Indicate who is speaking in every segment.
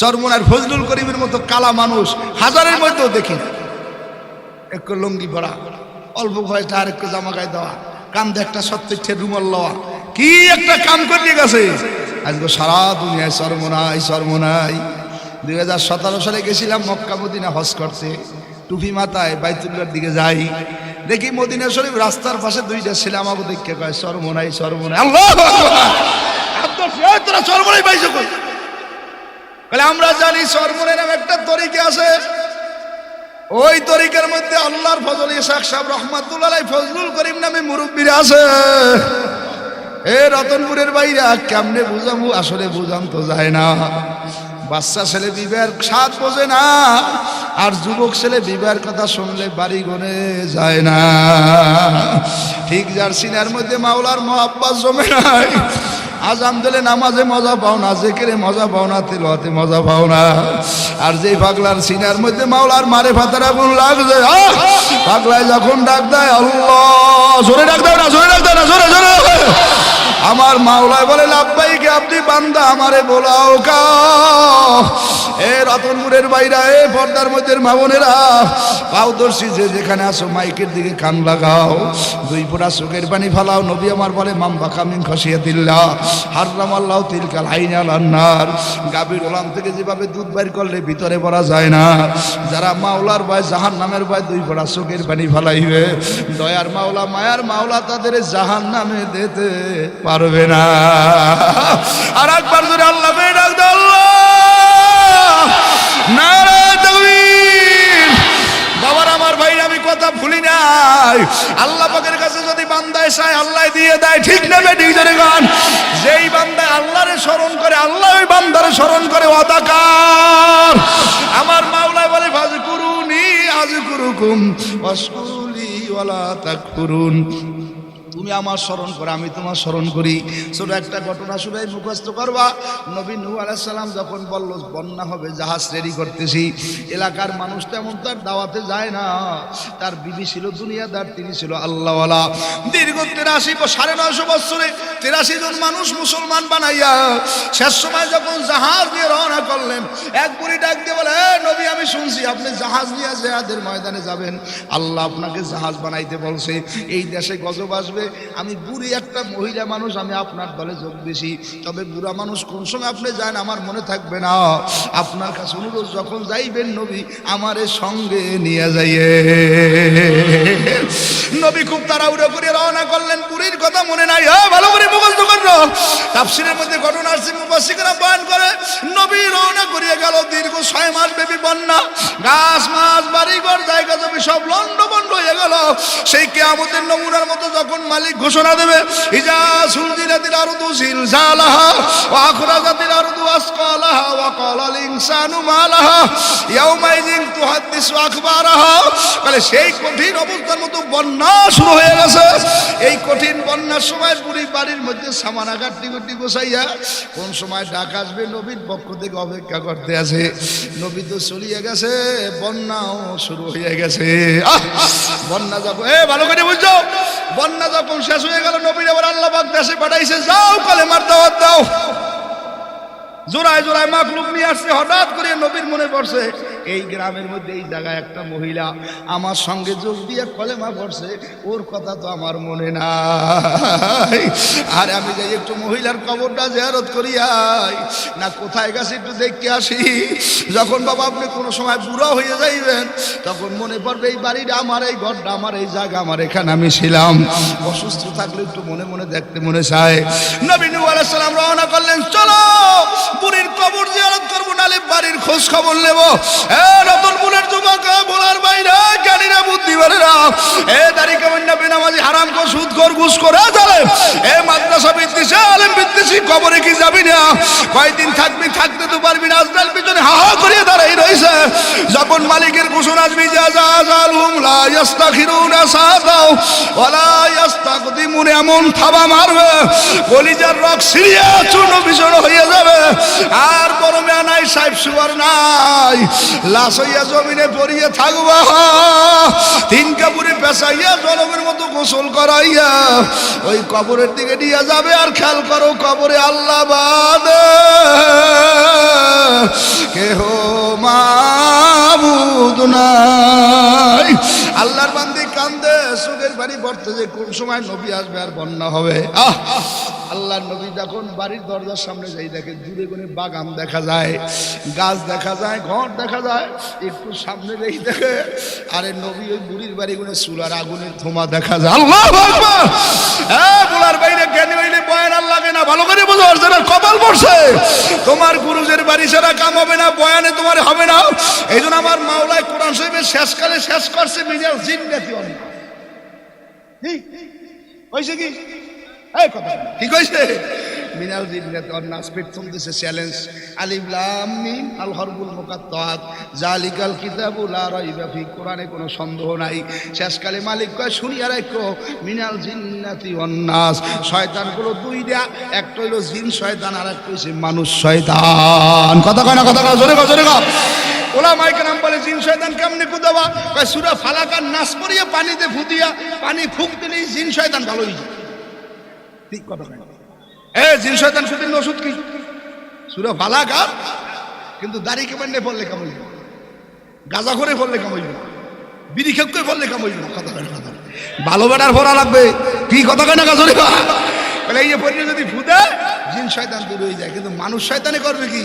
Speaker 1: চরমনার ফজলুল করিমের মতো কালা মানুষ, হাজারের মধ্যেও দেখি না। একটু লুঙ্গি পরা, অল্প বয়সটা আর একটু জামা গায়ে দেওয়া, কান্দে একটা সত্যের রুমাল লওয়া। কি একটা কাম করে গেছে? আজকে সারা দুনিয়ায় চরমনাই চরমনাই দুই হাজার সতেরো সালে গেছিলাম মক্কা মদিনা হজ করতে। টুপি মাথায় বাইতুল্লার দিকে যাই। দেখি মদিনা শরীফ রাস্তার পাশে দুইটা ছেলে আমাকে দেখে কয় চরমনাই চরমনাই আল্লাহ তোরা চরমনাই পাইছো কই? বলে, আমরা জানি চরমনের নামে একটা তরিকে আছে। ওই তরিকের মধ্যে আল্লাহর ফজল ইসাক সাহেব রহমাতুল্লাহ ফজলুল করিম নামে মুরব্বীরা আছে। এ রতনপুরের বাইরা কেমনে বুঝামু আসলে বুঝাম তো যায় না। বাচ্চা ছেলে বিবাহের স্বাদ বোঝে না, আর যুবক ছেলে বিবাহের কথা শুনলে বাড়ি গনে যায় না। ঠিক যার সিনার মধ্যে মাওলার মহাব্বাস জমে নাই। আজাম দিলে নামাজে মজা পাও না, জেকেরে মজা পাও না তেলোয়াতে মজা পাও না। আর যেই পাগলার সিনার মধ্যে মাওলার মারে ফাতার আগুন লাগছে! পাগলায় যখন ডাক দেয়, আল্লাহ, জোরে ডাক দেয় না, জোরে ডাক দেয় না, জোরে জোরে। আমার মাওলায় বলে, লাভবাইকে আপনি বান্দা, আমারে বোলাও কা এ রতনপুরের বাইরা, এ পর্দার মধ্যে মামনেরা পাউদর্শী যে যেখানে আসো মাইকের দিকে কান লাগাও। দুই ফোঁটা চোখের পানি ফালাও, নবী আমার বলে মাম্বা কামিন খসিয়ে দিল্লা হাররাম আল্লাহ তিলকাল আইনাল আন্নার গাভীর ওলাম থেকে যেভাবে দুধ বাইর করলে ভিতরে পড়া যায় না। যারা মাওলার ভয় জাহান নামের ভয়, দুই ফোঁটা চোখের পানি ফালাইবে। দয়ার মাওলা, মায়ার মাওলা তাদের জাহান নামে দিতে পারবে না। স্মরণ করে অদাকার আমার মাওলায় বলে ভাজ করুন আজ করুকুম অসুলি ওলা তা তাকফুরুন। তুমি আমার স্মরণ করো, আমি তোমার স্মরণ করি। ছোট একটা ঘটনা শুনে মুখস্থ করবা। নবী নূ আলাইসাল্লাম যখন বলল, বন্যা হবে, জাহাজ রেডি করতেছি। এলাকার মানুষ তেমন তার দাওয়াতে যায় না। তার বিবি ছিল দুনিয়াদার, তিনি ছিল আল্লাহওয়ালা। দীর্ঘ তেরাশি সাড়ে নয়শো বৎসরে তেরাশি জন মানুষ মুসলমান বানাইয়া শেষ সময় যখন জাহাজ নিয়ে রওনা করলেন, এক বুড়ি ডাক দিয়ে বলে, "এ নবী, আমি শুনছি, আপনি জাহাজ নিয়ে জেহাদের ময়দানে যাবেন। আল্লাহ আপনাকে জাহাজ বানাইতে বলছে। এই দেশে গজব আসবে আমি বুড়ি একটা মহিলা মানুষ, আমি আপনার দলে যোগ দিছি। তবে বুড়া মানুষ কোন সময় আপনি যান, আমার মনে থাকবে না। আপনার কাছে অনুরোধ, যখন যাইবেন নবী, আমারে সঙ্গে নিয়ে যাইয়ে। নবী খুব তাড়াহুড়ো করে রওনা করলেন। বুড়ির কথা মনে নাই। হ্যাঁ ভালো করে মুখস্থ করল তাফসিরের মধ্যে ঘটনা আসছে মুবাসিকরা বয়ান করে, নবী রওনা করিয়ে গেল দীর্ঘ ছয় মাস ব্যাপী বন্যা। গাছ, মাছ, বাড়িঘর, জায়গা জমি সব লন্ড বন্ড হয়ে গেল। সেই কেয়ামতের নমুনার মতো যখন মালিক ঘোষণা দেবে, ইজা সুলজিলাতিল আরদু জিলজালাহা ওয়া আখরাজাতিল আরদু আসকালাহা ওয়া ক্বালাল ইনসানু মালাহা ইয়াউমাইযিন তুহাদ্দিসু আখবারাহা। তাহলে সেই কঠিন অবস্থার মতো বন্যা শুরু হয়ে গেছে। এই কঠিন বন্যার সময় বুড়ি বাড়ির মধ্যে সামানা গাট্টি গুটি গোসাইয়া কোন সময় ডাক আসবে নবীর পক্ষ থেকে অপেক্ষা করতে আছে। নবী তো চলিয়ে গেছে, বন্যাও শুরু হয়ে গেছে। আহ! বন্যা যখন এ, ভালো করে বুঝছ বন্যা যখন শেষ হয়ে গেল, নবীর আবার আল্লাহ পাক দেশে পাঠাইছে, যাও কালে মার দাওয়াত দাও। জোড়ায় জোড়ায় মাকলুক নিয়ে আসছে, হঠাৎ করে নবীর মনে পড়ছে এই গ্রামের মধ্যে, এই জায়গায় একটা মহিলা আমার সঙ্গে যোগ দিয়ে কলেমা পড়ছে, ওর কথা তো আমার মনে নাই। আর আমি যাই একটু মহিলার কবরটা জেয়ারত করি আই না কোথায় গেছে একটু দেখতে আসি। যখন বাবা আপনি কোনো সময় বুড়া হয়ে যাইবেন, তখন মনে পড়বে এই বাড়িটা আমার, এই ঘরটা আমার, এই জায়গা আমার, এখানে আমি ছিলাম। অসুস্থ থাকলে একটু মনে মনে দেখতে মনে চায়। নবী নূহ সালাম রওনা করলেন, চলো, বুড়ির কবর জিয়ারত করব, নালে বাড়ির খোঁজ খবর নেব। এ রতনপুরের যুবক বলার বাইরে জ্ঞানীরা বুদ্ধিবারেরা এ দাড়ি কেমন না বেনামাজি হারাম কর সুদ কর ঘুষ করে চলে এ মাদ্রাসা বিদ্বেষী, আলেম বিদ্বেষী, কবরে কি যাবি না? কয়দিন থাকবি, থাকতে তো পারবি না, আজকাল পিছনে হা হা করিয়ে দাঁড়াই রয়েছে যখন মালিকের ঘোষণা আসবি, যা যা জালহুম লা ইয়াস্তাখিরুনা সাদাও ওয়ালা ইয়াস্তাকদিমুন, এমন থাবা মারবে, কলিজার রক সিরিয়া চূর্ণ বিচূর্ণ হয়ে যাবে। আর গরমে নাই, সাহেব, সুয়ার নাই। লাশ হইয়া জমিনে পড়িয়ে থাকবা। তিন কাপুরে পেঁচাইয়া জলমের মতো গোসল করাইয়া ওই কবরের দিকে নিয়ে যাবে আর খেয়াল করো কবরে আল্লাহ বাদ কেহ মাবুদ আল্লাহর বান্দি কান্দে, সুখের বাড়ি পড়তে যে কোন সময় নবী আসবে আর বন্যা হবে। আহ! আল্লাহর নবী যখন বাড়ির দরজার সামনে যাই দেখে, দূরে কোনো বাগান দেখা যায়, গাছ দেখা যায়, ঘর দেখা যায়, একটু সামনে যেই দেখে, আরে নবী ওই বুড়ির বাড়ি কোনো চুলার আগুনের ধোঁয়া দেখা যায়। আল্লাহ হ্যাঁ বুলার বাইরে জ্ঞানী বাইরে বয়ান আর লাগে না? ভালো করে বোঝো যারা কপাল পড়ছে। তোমার গুরুজের বাড়ি ছাড়া কাম হবে না, বয়ানে তোমার হবে না। এই জন্য আমার মাওলায় কোরআন শরীফের শেষকালে শেষ করছে মিডিয়াল জিন্নাতি অন্য ঠিক হয়েছে কি? এই কথা ঠিক হয়েছে মিনাল জিন্নাত অন্নাস প্রথম দেশে চ্যালেঞ্জ। আলিফ লাম মিম আল হরবুল মুকাত্তাত। জালিকাল কিতাবু লা রাইবা ফি, কোরআনে কোনো সন্দেহ নাই। শেষকালে মালিক কয়, শুনিয়া রাখো মিনাল জিন্নাতি অন্নাস শয়তানগুলো দুইটা একটা হইল জিন শয়তান, আর একটা হইছে মানুষ শয়তান। কথা কয় না, কথা কয় জোরে কয় জোরে কয়। ওলা মাইকে নাম বলে, জিন শয়তান কেমনে কুদাবা? কয়, সুরা ফালাকার নাশ করিয়া পানিতে ফুদিয়া, পানি ফুক দিলেই জিন শয়তান ভালো হয়ে ঠিক কথা জিন শয়তান শুধু ওষুধ কি? সুরা ফালাকার কিন্তু দাড়ি কেমনে পড়লে কামড় গাজা করে পড়লে কামড় বিড়ি খেপ করে পড়লে কামড় কথা ভালো বেটার ভরা লাগবে। কি কথা কয় না গাজরে বলে, এই যে যদি ফুদে জিন শয়তান দূর হয়ে যায়। কিন্তু মানুষ শয়তানে করবে কি?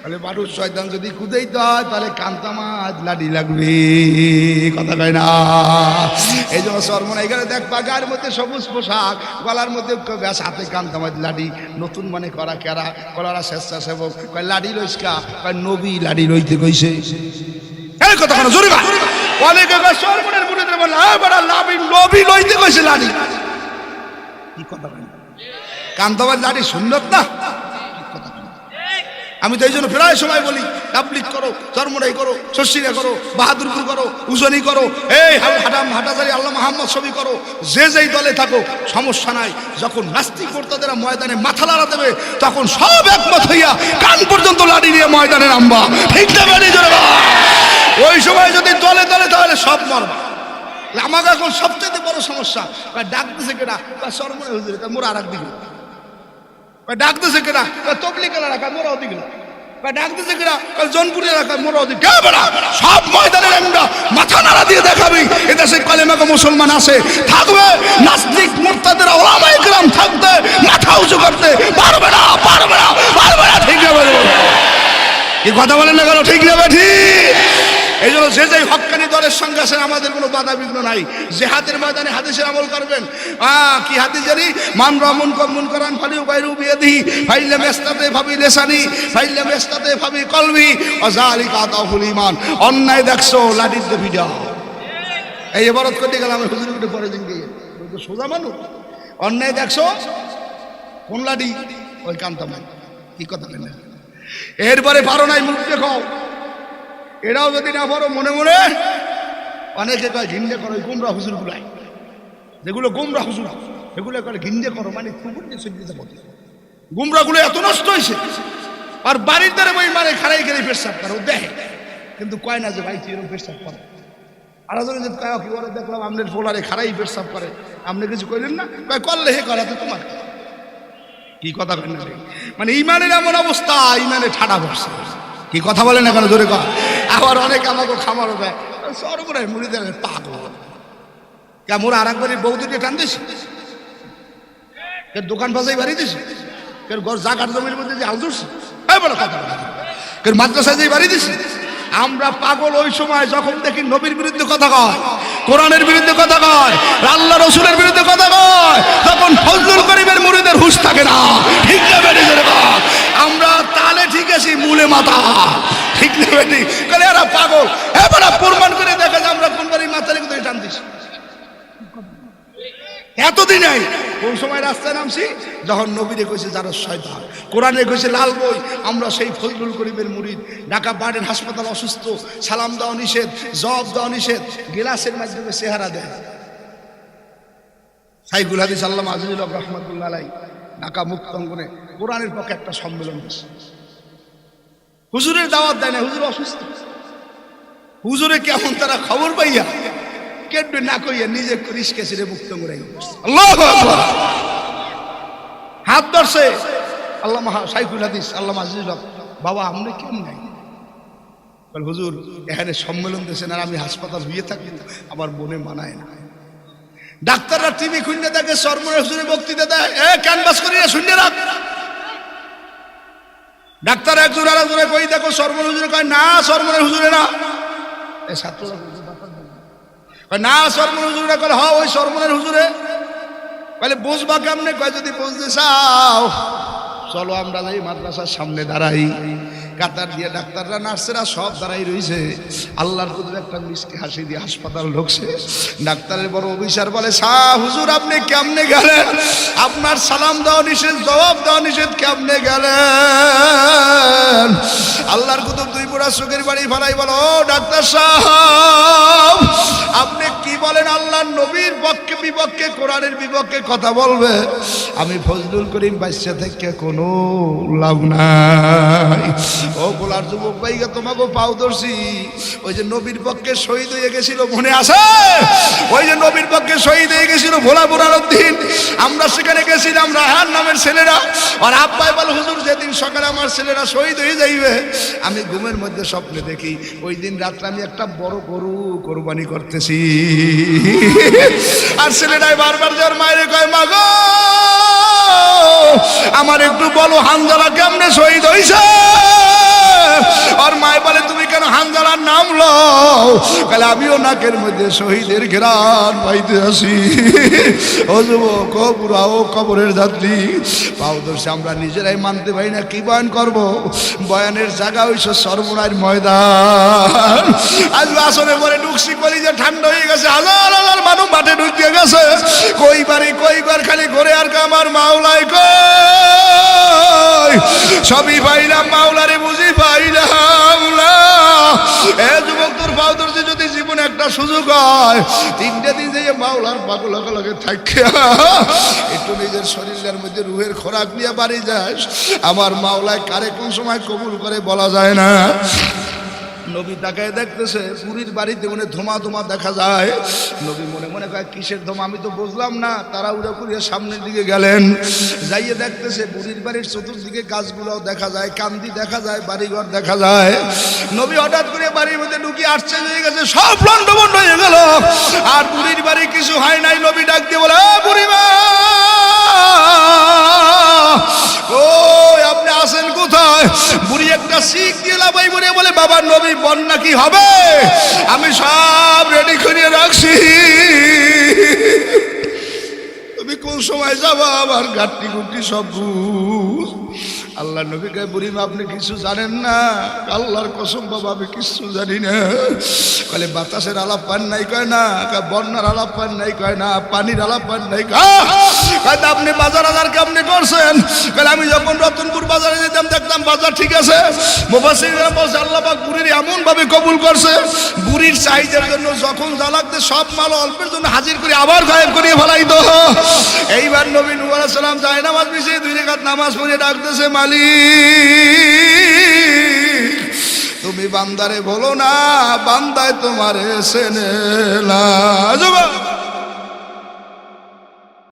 Speaker 1: তাহলে মানুষ শয়তান যদি কুদেইতে হয়, তাহলে কান্তা মাছ লাডি লাগবে। কথা কয় না? এই জন্য সরমনা এখানে দেখ গায়ের মধ্যে সবুজ পোশাক, গলার মধ্যে ব্যাস হাতে কান্তা মাছ লাডি নতুন মানে করা কেরা কলারা স্বেচ্ছাসেবক। কয় লাডি লইসকা? কয়, নবী লাডি লইতে কইছে। কথা হ্যাঁ লইতে কইছে লাডি কি কথা লাডি সুন্নত না? আমি তো এই জন্য প্রায় সময় বলি তাবলিক করো চরমরাই করো শশিরা করো, বাহাদুরপুর করো, উজনি করো, এই হাটাম হাটাজারি আল্লাহ মোহাম্মদ ছবি করো, যে যেই দলে থাকো, সমস্যা নাই। যখন নাস্তিক কর্তাদের ময়দানে মাথা লাড়া দেবে, তখন সব একমত হইয়া কান পর্যন্ত লাড়ি নিয়ে ময়দানে নামবা। ঠিক ওই সময় যদি দলে দলে, তাহলে সব মরবা। আমাকে এখন সবচেয়ে বড় সমস্যা। ডাক দিছে কেটা হুজুরে কয় মোরা আর একদিকে ডাক দিছে তবলিগ এলাকা কয় মোরা ওদিকে না। ডাক দিছে কয়, জনপুরি এলাকা মোরা ওদিকে। বেড়া সব ময়দানের আমরা মাথা নাড়া দিয়ে দেখাবি। এদেশে কলেমাকে মুসলমান আছে, থাকবে। নাস্তিক, মুরতাদের ওলামায়ে গ্রাম থাকতে, মাথা উঁচু করতে। পারবে না পারবে না পারবে না, ঠিক না বলব কি কথা বলেন না কেন? ঠিক না ঠিক। এই জন্য যে যে হকানি দলের সঙ্গে আছেন আমাদের কোনো বাধা বিঘ্ন নাই। যে হাতের ময়দানে হাদিসের আমল করবেন। আহ, কি হাদিস জানি? মান রমন কমন করান ফালি বাইরু বিয়াদি ফাইলে মেস্তাতে ভাবি লেসানি ফাইলে মেস্তাতে ভাবি কলবি অজালি কাতাহুল ইমান অন্যায় দেখছ লাঠির দিয়ে ভিড়াও এই এবারত করতে গেলাম আমি হুজুর উঠে পরে দিন গিয়ে সোজা মানুষ। অন্যায় দেখছ? কোন লাডি ওই কান্তামাই কি কথা কেন এরপরে পারো নাই মুখ দেখো এরাও যদি না পারো মনে মনে অনেকে কয় ঘিন্দে করো ওই গুমরা হুজুর গুলাই যেগুলো গুমরা হুজুর, সেগুলো করে ঘিন্দে করো মানে কুকুর দিয়ে সহ্য দিতে পারো গুমরা গুলো এত নষ্ট হয়েছে। আর বাড়ির দ্বারা ওই মানে খারাই খেলে পেশাব করে, ও দেখে। কিন্তু কয় না যে, ভাই, তুই এরকম পেশাব করো। আর যদি কয় কি ওরা দেখলাম আপনার ফোলারে খারাই পেশাব করে। আপনি কিছু কইলেন না? কয়, করলে হে করা, তো তোমার কি? কথা কেন মানে ইমানের এমন অবস্থা, ইমানে ঠাডা বসছে কি কথা বলে না কেন জোরে কর আবার অনেক আমাকে খামারও দেয়। সরবরাহ মুড়ি দেয় পাগল। কে মোরা আর একবারই বউ দুটো টান দিস দোকান বাজাই বাড়ি দিস কে, ঘর জাগার জমির মধ্যে যে আলদুস এই বলো কথা বলো। কে, মাদ্রাসায় যে বাড়ি দিস আমরা পাগল ওই সময় যখন দেখি নবীর বিরুদ্ধে কথা কয়, কোরআনের বিরুদ্ধে কথা কয়, আল্লাহ রসুলের বিরুদ্ধে কথা কয়, তখন ফজলুল করিমের মুরিদের হুশ থাকে না। ঠিক না কর। আমরা তালে ঠিক আছি, মূলে মাথা। ঠিক না বেটি? কালে এরা পাগল। এবার প্রমাণ করে দেখা যায় আমরা কোন বাড়ি মাথা রেখে টান এতদিন নাই কোন সময় রাস্তায় নামছি, যখন নবীরে কইছে, যারা শয়তান। কোরআনে কইছে, লাল বই। আমরা সেই ফজলুল করিমের মুরিদ ঢাকা বার্ডেন হাসপাতাল অসুস্থ, সালাম দেওয়া নিষেধ জব দেওয়া নিষেধ, গিলাসের মাধ্যমে চেহারা দেয়। সাইকুল হাদিস আল্লাহ আজিজুল রহমতুল্লাহ আলাই ঢাকা মুক্তঙ্গনে কোরআনের পক্ষে একটা সম্মেলন হয়েছে হুজুরের দাওয়াত দেয় না, হুজুর অসুস্থ। হুজুরে কেমন তারা খবর পাইয়া কেটবে না কইয়ে নিজে করিস কেসিরে মুক্ত করে হাত ধরছে। আল্লাহ মাহা সাইকুল হাদিস, আল্লাহ আজিজ বাবা, আমরা কেমন নাই? হুজুর, এখানে সম্মেলন দিয়েছেন আর আমি হাসপাতাল হয়ে থাকি আমার মনে মানায় না। ডাক্তাররা টিভি খুঁজে দেখে সরমনে হুজুরে বক্তৃতা দেয়। এ ক্যানভাস করিয়া শুনে রাখ। ডাক্তার একজন আর একজনে কই দেখো সরমনে হুজুরে কয় না সরমনে হুজুরে না। এ কয়, না সরমনে হুজুরে কয় হ ওই সরমনের হুজুরে বলে বুঝবা কেমনে? কয় যদি বুঝতে চাও চলো আমরা যাই মাদ্রাসার সামনে দাঁড়াই। কাতার দিয়ে ডাক্তাররা নার্সেরা সব দাঁড়াই রয়েছে আল্লাহর কুদুর একটা মিষ্টি হাসি দিয়ে হাসপাতাল ঢুকছে। ডাক্তারের বড় অফিসার বলে শাহ হুজুর আপনি কেমনে গেলেন? আপনার সালাম দেওয়া নিষেধ জবাব দেওয়া নিষেধ কেমনে গেলেন? আল্লাহর কুতুব দুই বুড়া সুখের বাড়ি ফেলাই বলো "ও, ডাক্তার সাহেব আপনি কি বলেন? আল্লাহ নবীর পক্ষে বিপক্ষে কোরআনের বিপক্ষে কথা বলবে। আমি ফজলুল করিম বাচ্চা থেকে কোনো লাভ নাই। ও গোলার যুবক ভাইকে তোমাকে পাও দর্শি ওই যে নবীর পক্ষে শহীদ হয়ে গেছিল, মনে আছে? ওই যে নবীর পক্ষে শহীদ হয়ে গেছিল ভোলা বোনানোর দিন আমরা সেখানে গেছিলাম রাহান নামের ছেলেরা। আর আব্বাই বল, হুজুর, যেদিন সকালে আমার ছেলেরা শহীদ হয়ে যাইবে, আমি ঘুমের মধ্যে স্বপ্নে দেখি, ওই দিন রাত্রে আমি একটা বড় গরু কোরবানি করতেছি। আর ছেলেটাই বারবার যার মায়ের কয় মাগো আমার একটু বলো, হানজালা কেমনে শহীদ হয়েছে আর মায় তাহলে আমিও নাকের মধ্যে শহীদের ঘেরান পাইতে আসি। ও যুবক, ও ও কবরের যাত্রী, পাও দোষে আমরা নিজেরাই মানতে পারি না, কি বয়ান করব? বয়ানের জায়গা হইছে সর্বনার ময়দান। আজ আসলে পরে ঢুকছি করি যে ঠান্ডা হয়ে গেছে হাজার হাজার মানুষ মাঠে ঢুকিয়ে গেছে। কই বাড়ি, কই ঘর, খালি ঘরে আর আমার মাওলাই কই? সবই পাইলাম মাওলারে একটা সুযোগ হয়। তিনটা দিন যে মাওলার পাগল লগে থাকে একটু নিজের শরীরের মধ্যে রুহের খোরাক নিয়ে বাড়ি যাস। আমার মাওলায় কারে কোন সময় কবুল করে বলা যায় না। নবী তাকায় দেখতেছে, পুরীর বাড়িতে মনে ধোমা ধোমা দেখা যায়। নবী মনে মনে কয়, কিসের ধোমা আমি তো বুঝলাম না। তারা উড়ে পুড়িয়ে সামনের দিকে গেলেন। যাইয়ে দেখতেছে বুড়ির বাড়ির চতুর্দিকে গাছগুলো দেখা যায়, কান্দি দেখা যায়, বাড়িঘর দেখা যায়। নবী হঠাৎ করে বাড়ির মধ্যে ঢুকিয়ে আসছে হয়ে গেছে, সব লন্ডবন্ড হয়ে গেল। আর বুড়ির বাড়ি কিছু হয় নাই, নবী ডাক দিয়ে বলে, "এ বুড়িমা ও আপনি আসেন কোথায়? বুড়ি একটা শিখ দিয়ে লাভাই বলে বলে বাবা নবী বন্যা কি হবে? আমি সব রেডি করিয়ে রাখছি। তুমি কোন সময় যাবা? আমার গাট্টি গুটি সব বুঝ আল্লাহ নবীকে বুড়িমা, আপনি কিছু জানেন না? আল্লাহর কসম বাবা, আমি কিছু জানি না। কলে বাতাসের আলাপ পান নাই, কয় না? বন্যার আলাপ পান নাই, কয় না? পানির আলাপ পান নাই, কয় আপনি বাজার আজার কেমনি করছেন? কলে আমি যখন রতনপুর বাজারে যেতাম, দেখতাম বাজার ঠিক আছে। মুফাসসিররা বলছে, আল্লাহ পাক বুড়ির এমন ভাবে কবুল করছে। বুড়ির সাইজের জন্য যখন যা সব মাল অল্পের জন্য হাজির করে আবার গায়েব করিয়ে ফেলাই তো এইবার নবী নূহ আলাইহিস সালাম যায় নামাজ মিশিয়ে দুই রেখাত নামাজ পড়ে ডাকতেছে মালিক তুমি বান্দারে বলো না বান্দায় তোমার এসে না।